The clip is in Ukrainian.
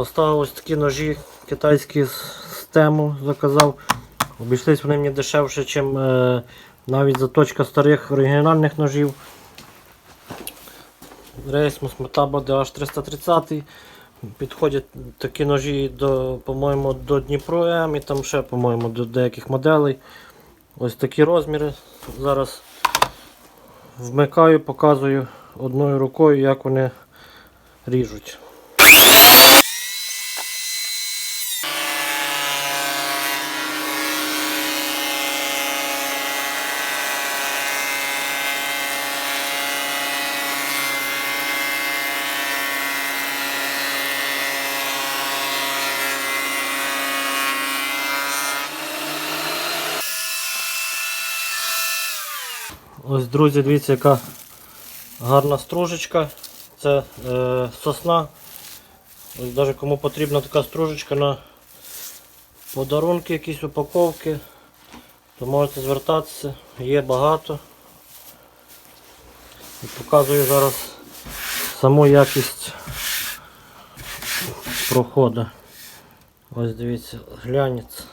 Поставив ось такі ножі китайські з тему заказав. Обійшлись вони мені дешевше, ніж е, навіть заточка старих оригінальних ножів. Рейсмус Metabo DH330. Підходять такі ножі по-моєму, до Дніпро М і там ще, по-моєму, до деяких моделей. Ось такі розміри. Зараз вмикаю, показую одною рукою, як вони ріжуть. Ось, друзі, дивіться, яка гарна стружечка. Це е, сосна. Ось навіть кому потрібна така стружечка на подарунки, якісь упаковки, то можете звертатися, є багато. І показую зараз саму якість проходу. Ось дивіться, глянець.